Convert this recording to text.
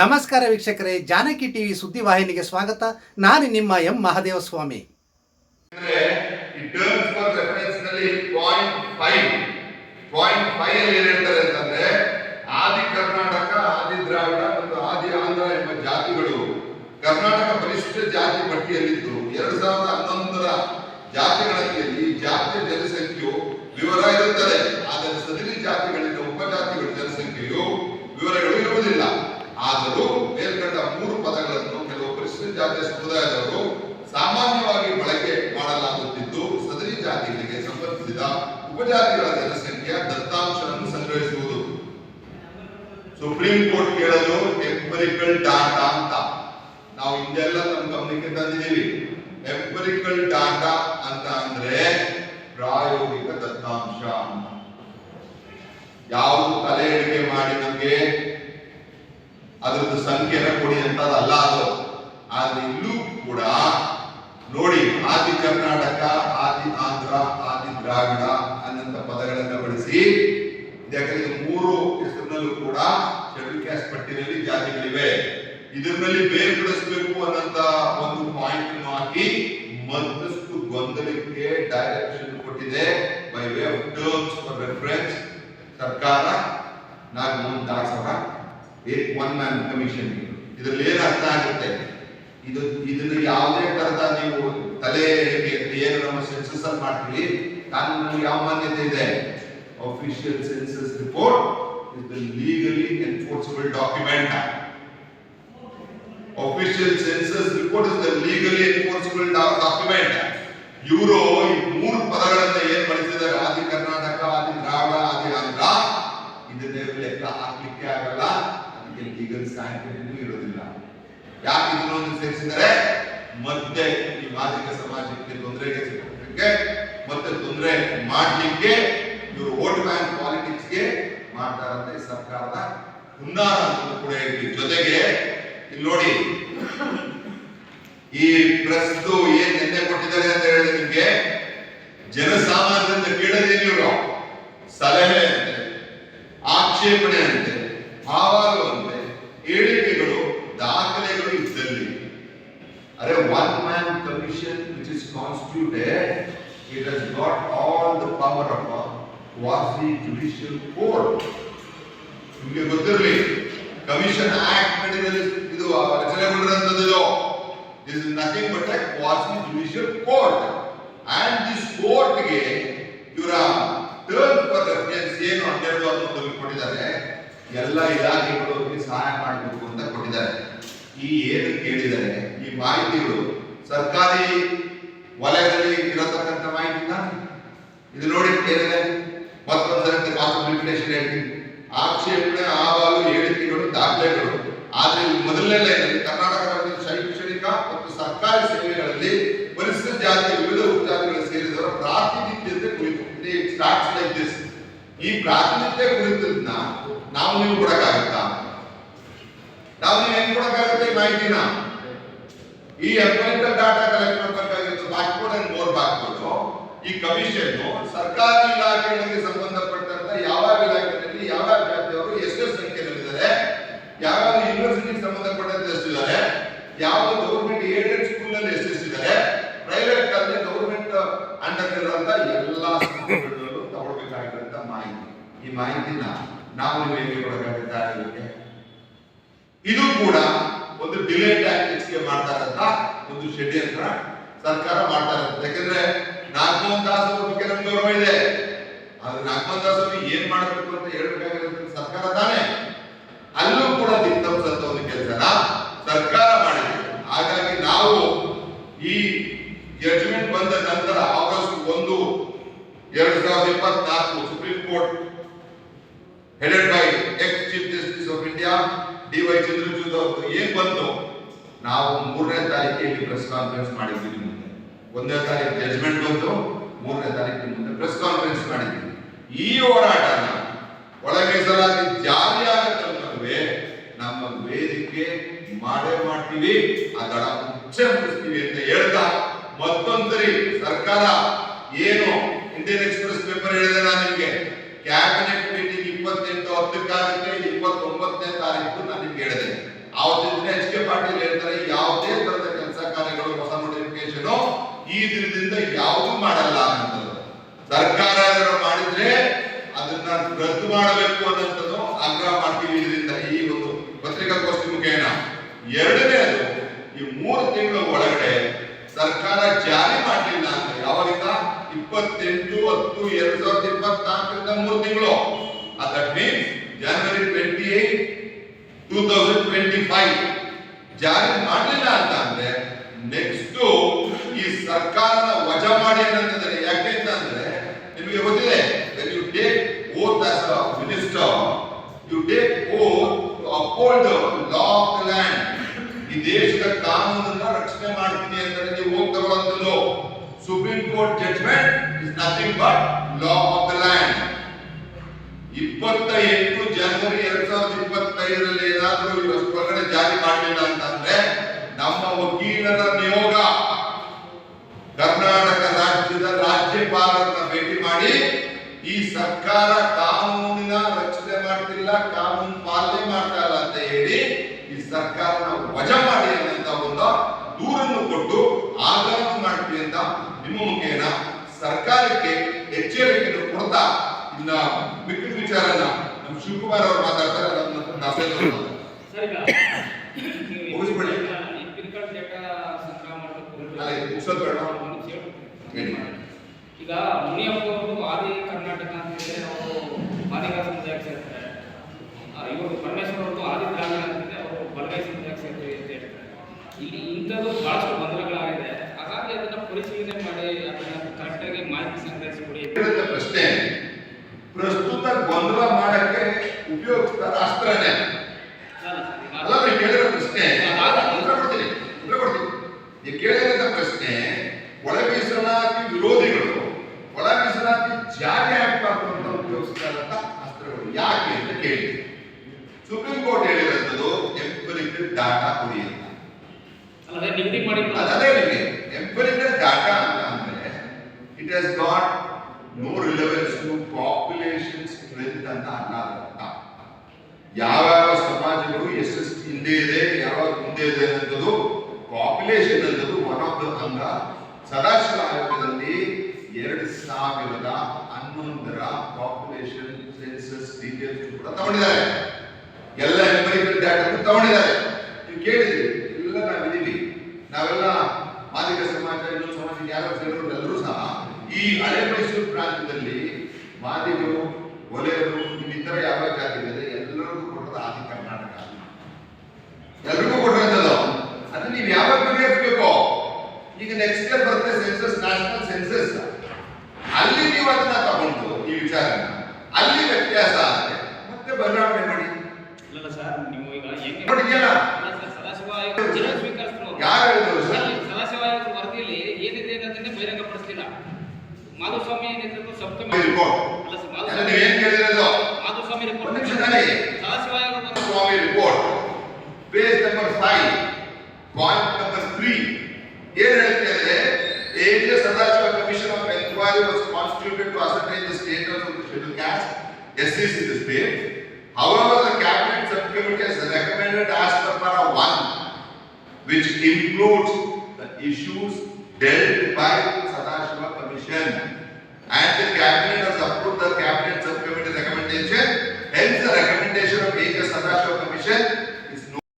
ನಮಸ್ಕಾರ ವೀಕ್ಷಕರೇ, ಜಾನಕಿ ಟಿವಿ ಸುದ್ದಿವಾಹಿನಿಗೆ ಸ್ವಾಗತ. ನಾನು ನಿಮ್ಮ ಎಂ ಮಹಾದೇವಸ್ವಾಮಿ. ಅಂತಂದ್ರೆ ಆದಿ ಕರ್ನಾಟಕ, ಆದಿ ದ್ರಾವಿಡ ಮತ್ತು ಆದಿ ಆಂಧ್ರ ಎಂಬ ಜಾತಿಗಳು ಕರ್ನಾಟಕ ಪರಿಶಿಷ್ಟ ಜಾತಿ ಪಟ್ಟಿಯಲ್ಲಿದ್ದು ಎರಡ್ ಸಾವಿರದ ಹನ್ನೊಂದರ ಜಾತಿಗಳಲ್ಲಿ ಜಾತಿಯ ಜನಸಂಖ್ಯೆಯು ವಿವರ ಇರುತ್ತದೆ ಆದರೆ ಸದರಿ ಜಾತಿಗಳಿಂದ ಉಪಜಾತಿಗಳ ಜನಸಂಖ್ಯೆಯು ವಿವರಗಳು ಇರುವುದಿಲ್ಲ ಆದರೂ ಮೇಲ್ಕಂಡ ಮೂರು ಪದಗಳನ್ನು ಕೆಲವು ಪರಿಶಿಷ್ಟ ಜಾತಿಯ ಸಮುದಾಯದವರು ಸಾಮಾನ್ಯವಾಗಿ ಬಳಕೆ ಮಾಡಲಾಗುತ್ತಿದ್ದು ಸದರಿ ಜಾತಿಗಳಿಗೆ ಸಂಬಂಧಿಸಿದ ಉಪಜಾತಿಗಳ ಜನಸಂಖ್ಯೆಯ ದತ್ತಾಂಶವನ್ನು ಸಂಗ್ರಹಿಸುವುದು ಸುಪ್ರೀಂ ಕೋರ್ಟ್ ಕೇಳಲು ಎಂಪರಿಕಲ್ ಡಾಟಾ ಅಂತ. ನಾವು ಹಿಂದೆಲ್ಲ ನಮ್ಮ ಗಮನಕ್ಕೆ ತಂದಿದ್ದೀವಿ. ಎಂಪರಿಕಲ್ ಡಾಟಾ ಅಂತ ಅಂದ್ರೆ ಪ್ರಾಯೋಗಿಕ ದತ್ತಾಂಶ. ಯಾವುದು ತಲೆ ಎಣಿಕೆ ಮಾಡಿ ನಮಗೆ ಅದರದ್ದು ಸಂಖ್ಯೆನ ಕೊಡಿ ಅಂತದಲ್ಲ ಅದು. ಆದ್ರೆ ಇಲ್ಲೂ ಕೂಡ ನೋಡಿ ಆದಿ ಕರ್ನಾಟಕ, ಆದಿ ಆಂಧ್ರ, ಆದಿ ದ್ರಾವಿಡ ಅನ್ನಂತ ಪದಗಳನ್ನು ಬಳಸಿ ಯಾಕಂದ್ರೆ ಮೂರು ಹೆಸರಿನಲ್ಲೂ ಕೂಡ ಪಟ್ಟಿಯಲ್ಲಿ ಜಾತಿಗಳಿವೆ. ಇದರಲ್ಲಿ ಬೇರ್ಪಡಿಸಬೇಕು ಅನ್ನಂತ ಒಂದು ಪಾಯಿಂಟ್ ಅನ್ನು ಹಾಕಿ ಮತ್ತಷ್ಟು ಗೊಂದಲಕ್ಕೆ ಡೈರೆಕ್ಷನ್ ಕೊಟ್ಟಿದೆ by way of terms for reference ಸರ್ಕಾರ, ನಾಗಮೋಹನ್ ದಾಸ್ ಅವರ ಒನ್ ಮ್ಯಾನ್ ಕಮಿಷನ್ ಇದರಲ್ಲಿ ಏನು ಅರ್ಥ ಆಗುತ್ತೆ? ಇದು ಇದನ್ನ ಯಾವುದೇ ತರದ ನೀವು ತಲೆ ಏನು ನಮ್ಮ ಸೆನ್ಸಸ್ ಅಲ್ಲಿ ಮಾಡ್ತೀವಿ ಕಾನೂನಲ್ಲಿ ಯಾವ ಮಾನ್ಯತೆ ಇದೆ? Official census report is the legally enforceable document. Official census report is the legally enforceable document. ಇವರು ಈ ಮೂರು ಪದಗಳನ್ನ ಏನ್ ಬಳಸಿದ್ದಾರೆ? ಆದಿ ಕರ್ನಾಟಕ, ಆದಿ ದ್ರಾವಿಡ, ಆದಿ ಆಂಧ್ರ. ಇದನ್ನೇ ಲೆಕ್ಕ ಹಾಕ್ಲಿಕ್ಕೆ ಆಗಲ್ಲ. ಅದಕ್ಕೆ ಲೀಗಲ್ ಸ್ಟ್ಯಾಂಡರ್ಡ್ ಇರೋದಿಲ್ಲ ಯಾಕೆ ಇದನ್ನೊಂದು ಸೇರಿಸಿದರೆ ಮತ್ತೆ ಈ ಮಾದಿಕ ಸಮಾಜಕ್ಕೆ ತೊಂದರೆಗೆ ಮತ್ತೆ ತೊಂದರೆ ಮಾಡ್ಲಿಕ್ಕೆ ಇವರು ಮಾಡ್ತಾರಂತ ಈ ಸರ್ಕಾರದ ಹುನ್ನಾರ ಅಂತ ಕೂಡ ಹೇಳ್ತೀವಿ. ಜೊತೆಗೆ, ಇಲ್ಲಿ ನೋಡಿ, ಈ ಪ್ರಸ್ತು ಏನ್ ನಿನ್ನೆ ಕೊಟ್ಟಿದ್ದಾರೆ ಅಂತ ಹೇಳಿದ್ರೆ ನಿಮ್ಗೆ ಜನಸಾಮಾನ್ಯರಿಂದ ಕೇಳದೇನು ಇವರು. ಸಲಹೆ ಅಂತೆ, ಆಕ್ಷೇಪಣೆ ಅಂತೆ ಅಹವಾಲು ಅಂತೆ, ಹೇಳಿಕೆಗಳು, ದಾಖಲೆಗಳು ಇದ್ದಲ್ಲಿ. Are one man commission which is constituted it has got all the power of quasi judicial court ನಿಮಗೆ ಗೊತ್ತಿರಲಿ, ಕಮಿಷನ್ ಆಕ್ಟ್ ನಡೆದಲ್ಲಿ ಇದು ರಚನೆಗೊಂಡಿರುವಂತದ್ದು ಇದು this is nothing but a quasi judicial court and this ಕೋರ್ಟ್ಗೆ ಇವರ ಟರ್ಮ್ ಫಾರ್ ರೆಫರೆನ್ಸ್ ಏನು ಹನ್ನೆರಡು ಹನ್ನೊಂದರಲ್ಲಿ ಕೊಟ್ಟಿದ್ದಾರೆ. ಎಲ್ಲ ಇಲಾಖೆಗಳು ಸಹಾಯ ಮಾಡಬೇಕು ಅಂತ ಕೊಟ್ಟಿದ್ದಾರೆ. ಈ ಏನು ಕೇಳಿದ್ದಾರೆ ಈ ಮಾಹಿತಿಗಳು ಸರ್ಕಾರಿ ವಲಯದಲ್ಲಿ ಇರತಕ್ಕಂಥ ಮಾಹಿತಿನ? ಇದು ನೋಡಿ ಕೇಳಿದೆ ಮತ್ತೊಂದರಂತೆ ಕಾನ್ಸಂಟ್ರೇಷನ್ ಹೇಳ್ತೀನಿ. ಆಕ್ಷೇಪಣೆ ಆವಾಲು ಹೇಳಿಕೆಗಳು, ದಾಖಲೆಗಳು. ಆದ್ರೆ ಮೊದಲನೇ ಲೈನಲ್ಲಿ ಕರ್ನಾಟಕ ರಾಜ್ಯದ ಶೈಕ್ಷಣಿಕ ಮತ್ತು ಸರ್ಕಾರಿ ಸೇವೆಗಳಲ್ಲಿ ಪರಿಶಿಷ್ಟ ಜಾತಿಯ ವಿವಿಧ ಉಪಜಾತಿಗಳು ಸೇರಿದವರ ಪ್ರಾತಿನಿಧ್ಯತೆ ಕುರಿತು ಸ್ಟಾರ್ಟ್ಸ್ ಲೈಕ್ ದಿಸ್ ಈ ಪ್ರಾತಿನಿಧ್ಯ ಕುರಿತನ್ನ ನಾವು ನೀವು ಕೊಡಕ್ಕಾಗತ್ತಾ? ನಾವು ನೀವು ಹೆಂಗ್ ಕೊಡಕ್ಕಾಗುತ್ತೆ ಮಾಹಿತಿನ? ಈ ಅಪಾಯಿಂಟೆಡ್ ಡಾಟಾ ಕಲೆಕ್ಟ್ ಮಾಡಬೇಕಾಗಿತ್ತು ಬಾಕ್ಬೋರ್ಡ್ ಅಂಡ್ ಮೋರ್ ಬಾಕ್ಬೋರ್ಡ್ ಈ ಕಮಿಷನ್ ಸರ್ಕಾರಿ ಇಲಾಖೆಗಳಿಗೆ ಸಂಬಂಧಪಟ್ಟಂತ ಯಾವ ಯಾವ ಗೌರ್ಮೆಂಟ್ ಏಡೆಡ್ ಸ್ಕೂಲ್ ಅಲ್ಲಿ ಎಷ್ಟೆಷ್ಟಿದ್ದಾರೆ ಪ್ರೈವೇಟ್ ಅಲ್ಲಿ ಗೌರ್ಮೆಂಟ್ ಅಂಡರ್ ಇರುವಂತ ಎಲ್ಲಾ ಸ್ಕೂಲ್ಗಳಲ್ಲೂ ತಗೊಳ್ಬೇಕಾಗಿರುವಂತ ಮಾಹಿತಿ. ಈ ಮಾಹಿತಿನ ನಾವು ನಿಮಗೆ ಕೊಡಬೇಕಾಗುತ್ತೆ ಇದು ಕೂಡ ಒಂದು ಡಿಲೇ ಟ್ಯಾಕ್ಟಿಕ್ಸ್ಗೆ ಮಾಡ್ತಾರಂತ ಒಂದು ಷಡ್ಯಂತ್ರ ಸರ್ಕಾರ ಮಾಡ್ತಾ ಇರುತ್ತೆ ಯಾಕಂದ್ರೆ ನಾಗಮೋಹನ್ ದಾಸ್ ಬಗ್ಗೆ ನಮ್ಗೆ ಗೌರವ ಇದೆ. ಆದ್ರೆ ನಾಗಮೋಹನ್ ದಾಸ್ ಏನ್ ಮಾಡಬೇಕು ಅಂತ ಹೇಳ್ಬೇಕಾಗಿರೋದು ಸರ್ಕಾರ ತಾನೇ. ಅಲ್ಲೂ ಕೂಡ ದಿಗ್ತಂಸಂತ ಒಂದು ಕೆಲಸನ ಸರ್ಕಾರ ನಂತರ ಆಗಸ್ಟ್ ಒಂದು, ಎರಡ್ ಸಾವಿರದ ಇಪ್ಪತ್ನಾಲ್ಕು supreme court headed by ex chief justice of India D Y Chandrachud ಅವರು ಏನ್ ಬಂತು? ನಾವು ಮೂರನೇ ತಾರೀಕಿಗೆ ಪ್ರೆಸ್ ಕಾನ್ಫರೆನ್ಸ್ ಮಾಡಿದ್ವಿ ಒಂದನೇ ತಾರೀಕು ಜಜ್ಮೆಂಟ್ ಬಂತು, ಮೂರನೇ ತಾರೀಕಿನ ಮುಂದೆ ಪ್ರೆಸ್ ಕಾನ್ಫರೆನ್ಸ್ ಮಾಡಿದ್ವಿ. ಈ ಹೋರಾಟನ ಒಳ ಜಾರಿ ಜಾರಿಯಾಗತ್ತಲ್ವೇ ನಮ್ಮ ವೇದಿಕೆ ಮಾಡೇ ಮಾಡ್ತೀವಿ ಅದರ ಮುಗಿಸ್ತೀವಿ ಅಂತ ಹೇಳ್ತಾ ಮತ್ತೊಂದರಿ ಸರ್ಕಾರ ಏನು ಇಂಡಿಯನ್ ಎಕ್ಸ್ಪ್ರೆಸ್ ಪೇಪರ್ ಹೇಳಿದೆ ನಾನು ನಿಮಗೆ. ಕ್ಯಾಬಿನೆಟ್ ಮೀಟಿಂಗ್ ಇಪ್ಪತ್ತೆಂಟು ಹತ್ತಕ್ಕಾಗುತ್ತೆ ಇಪ್ಪತ್ತೊಂಬತ್ತನೇ ತಾರೀಕು ನಾನು ನಿಮ್ಗೆ ಹೇಳಿದೆ. ಆವತ್ತಿನ ಎಚ್ ಕೆ ಪಾಟೀಲ್ ಹೇಳ್ತಾರೆ, ಯಾವುದೇ ತರದ ಕೆಲಸ ಕಾರ್ಯಗಳು, ಹೊಸ ನೋಟಿಫಿಕೇಶನ್ ಈ ದಿನದಿಂದ ಯಾವುದು ಮಾಡಲ್ಲ ಅಂತ ಸರ್ಕಾರ ಮಾಡಿದ್ರೆ ಅದನ್ನ ರದ್ದು ಮಾಡಬೇಕು ಅನ್ನೋದನ್ನು ಆಗ್ರಹ ಮಾಡ್ತೀವಿ ಇದರಿಂದ ಈ ಒಂದು ಪತ್ರಿಕಾಗೋಷ್ಠಿ ಮುಖೇನ. ಎರಡನೇ ಅದು ಸರ್ಕಾರ ಜಾರಿ ಮಾಡಲಿಲ್ಲ ಅಂತ ಯಾವಾಗಿಂದ? ಇಪ್ಪತ್ತೆಂಟು ಹತ್ತು ಎರಡ್ ಸಾವಿರದ ಇಪ್ಪತ್ನಾಲ್ಕರಿಂದ ಮೂರು ತಿಂಗಳು. That means January twenty eight two thousand twenty five ಜಾರಿ ಮಾಡಲಿಲ್ಲ ಅಂತ ಅಂದ್ರೆ ನೆಕ್ಸ್ಟ್ ಈ ಸರ್ಕಾರನ ವಜಾ ಮಾಡಿ ಏನಂತಂದ್ರೆ ಯಾಕೆ ಅಂತ ಅಂದ್ರೆ ನಿಮಗೆ ಗೊತ್ತಿದೆ you take take oath as a you take oath to uphold the law land ಈ ದೇಶದ ಕಾನೂನನ್ನ ರಕ್ಷಣೆ ಮಾಡ್ತೀನಿ ಅಂತ supreme court judgment is nothing but law of the land ಇಪ್ಪತ್ತ ಎಂಟು ಜನವರಿ ಎರಡ್ ಸಾವಿರದ ಇಪ್ಪತ್ತೈದರಲ್ಲಿ ಏನಾದರೂ ಇವತ್ತು ಹೊರಗಡೆ ಜಾರಿ ಮಾಡಲಿಲ್ಲ ಅಂತಂದ್ರೆ ನಮ್ಮ ವಕೀಲರ ನಿಯೋಗ ಕರ್ನಾಟಕ ರಾಜ್ಯದ ರಾಜ್ಯಪಾಲರನ್ನ ಭೇಟಿ ಮಾಡಿ ಈ ಸರ್ಕಾರ ಕಾನೂನಿನ ರಕ್ಷಣೆ ಮಾಡ್ತಿಲ್ಲ ಕಾನೂನು ಪಾಲನೆ ಮಾಡ್ತಾ ಇಲ್ಲ ಅಂತ ಹೇಳಿ ಈ ಸರ್ಕಾರನ ವಜಾ ಮಾಡಿ ಅನ್ನಂತ ಒಂದು ದೂರನ್ನು ಕೊಟ್ಟು ಆಘಾತ ಮಾಡ್ತೀವಿ ಅಂತ ನಿಮ್ಮ ಮುಖೇನ ಸರ್ಕಾರಕ್ಕೆ ಎಚ್ಚರಿಕೆಯನ್ನು ಕೊಡ್ತಾ ಇನ್ನ ಮಿಕ್ಕಿದ ವಿಚಾರನ ನಮ್ಮ ಶಿವಕುಮಾರ್ ಅವರು ಮಾತಾಡ್ತಾರೆ ಮುಗಿಸ್ಬಿಡಿ. ಈಗ ಮುನಿಯಪ್ಪ ಅವರು ಆದಿ ಕರ್ನಾಟಕ ಅಂತ ಹೇಳಿದ್ರೆ ಅವರು ಮಾದಿಗ ಸಮುದಾಯಕ್ಕೆ ಸೇರ್ತಾರೆ ಇವರು ಪರಮೇಶ್ವರ ಅವರು ಆದಿ ಗ್ರಾಮೀಣ ಅಂತಿದೆ ಅವರು ಬಲಗೈ ಸಮುದಾಯಕ್ಕೆ ಸೇರ್ತೀವಿ ಅಂತ ಹೇಳ್ತಾರೆ ಇಲ್ಲಿ ಇಂಥದ್ದು ಬಹಳಷ್ಟು ಗೊಂದಲಗಳಾಗಿದೆ ಹಾಗಾಗಿ ಅದನ್ನ ಪರಿಶೀಲನೆ ಮಾಡಿ ಅದನ್ನ ಕರೆಕ್ಟಾಗಿ ಮಾಹಿತಿ ಸಂಗ್ರಹಿಸಿಕೊಡಿ ಕೇಳಿದ ಪ್ರಶ್ನೆ ಪ್ರಸ್ತುತ ಗೊಂದಲ ಮಾಡಕ್ಕೆ ಅಲ್ಲ ನೀವು ಕೇಳಿರೋ ಪ್ರಶ್ನೆ ಉತ್ತರ ಕೊಡ್ತೀನಿ ಉತ್ತರ ಕೊಡ್ತೀನಿ ನೀವು ಕೇಳಿರೋ ಪ್ರಶ್ನೆ ಒಳ ಮೀಸಲಾತಿ ವಿರೋಧಿಗಳು ಒಳ ಮೀಸಲಾತಿ ಜಾರಿ ಆಗಬಾರ್ದು ಅಂತ ಉಪಯೋಗಿಸ್ತಾರಂತ ಅಸ್ತ್ರಗಳು ಯಾಕೆ ಅಂತ ಕೇಳಿ. ಸುಪ್ರೀಂ ಕೋರ್ಟ್ ಹೇಳಿರೋದು ಎಂಪರಿಕಲ್ ಡಾಟಾ ಕೊಡಿ ಅಂತ. ಅದೇ ನಿಮಗೆ ಎಂಪರಿಕಲ್ ಡಾಟಾ ಅಂತ ಅಂದ್ರೆ it has got no relevance to population strength ಅಂತ ಅರ್ಥ ಯಾವ್ಯಾವ ಸಮಾಜಗಳು ಎಷ್ಟೆಷ್ಟು ಹಿಂದೆ ಇದೆ, ಯಾವಾಗ ಮುಂದೆ ಇದೆ ಅನ್ನೋದು ಪಾಪ್ಯುಲೇಷನ್ ಅನ್ನೋದು ಒನ್ ಆಫ್ ದ ಅಂಗ. ಸದಾಶಿವ ಆಯೋಗದಲ್ಲಿ ಎರಡು ಸಾವಿರದ ಹನ್ನೊಂದರ ಪಾಪ್ಯುಲೇಷನ್ ಸೆನ್ಸಸ್ ಡೀಟೇಲ್ಸ್ ಕೂಡ ತಗೊಂಡಿದ್ದಾರೆ. ಎಲ್ಲ ಎಂಪರಿಕಲ್ ಡಾಟಾ ತಗೊಂಡಿದ್ದಾರೆ. ನೀವು ಕೇಳಿದ್ರಿ ಎಲ್ಲ ನಾವಿದ್ದೀವಿ ನಾವೆಲ್ಲ ಮಾದಿಗ ಸಮಾಜ, ಇನ್ನೊಂದು ಸಮಾಜ ಯಾರು ಎಲ್ಲರೂ ಸಹ ಈ ಹಳೆ ಮೈಸೂರು ಪ್ರಾಂತ್ಯದಲ್ಲಿ ಮಾದಿಗರು, ಒಲೆಯರು ಇನ್ನಿತರ ಯಾವ ಜಾತಿ ಕೊಟ್ಟದ ಆದಿ ಕರ್ನಾಟಕ. ಎಲ್ರಿಗೂ ಕೊಟ್ಟಿರೋದು ಅದು ನೀವು ಯಾವಾಗ ಬಗೆಹರಿಸ್ಬೇಕು ಈಗ ನೆಕ್ಸ್ಟ್ ಇಯರ್ ಬರುತ್ತೆ ಸೆನ್ಸಸ್ ನ್ಯಾಷನಲ್ ಸೆನ್ಸಸ್ ಅಲ್ಲಿ ನೀವು ಅದನ್ನ ತಗೊಂಡು ಈ ವಿಚಾರ ಅಲ್ಲಿ ವ್ಯತ್ಯಾಸ ಆದರೆ ಮತ್ತೆ ಬದಲಾವಣೆ ಮಾಡಿ ಇಲ್ಲ ಸರ್ ನೀವು ಈಗ ಹೆಂಗೆ ನೋಡಿದ್ಯಲ್ಲ? ಸದಾಶಿವ ಜನ ಯಾರು ಹೇಳಿದ್ರು ಸರ್? ಅಲ್ಲಿ ಸದಾಶಿವ ಆಯೋಗದ ವರದಿಯಲ್ಲಿ ಏನಿದೆ ಅನ್ನೋದನ್ನ ಮಾಧುಸ್ವಾಮಿ ನೇತೃತ್ವ ಸಪ್ತಮ ಅಲ್ಲ sir Madhuswamy ನೀವೇನ್ ಕೇಳಿರೋದು ಮಾಧುಸ್ವಾಮಿ ಒಂದು ರಿಪೋರ್ಟ್ ನಿಮಿಷ ತಾಳಿ ಸದಾಶಿವ ಆಯೋಗದ ವರದಿ- ಸ್ವಾಮಿ report page number five point number three ಏನ್ ಹೇಳುತ್ತೆ ಅಂದ್ರೆ area Sadashiva commission of enquiry was constituted to ascertain the status of the schedule caste ಎಸ್ಸಿಸ್ in the state However, the cabinet subcommittee has recommended as per para one, which includes the issues dealt by Sadashiva Commission. And the cabinet has approved the cabinet subcommittee recommendation. Elsa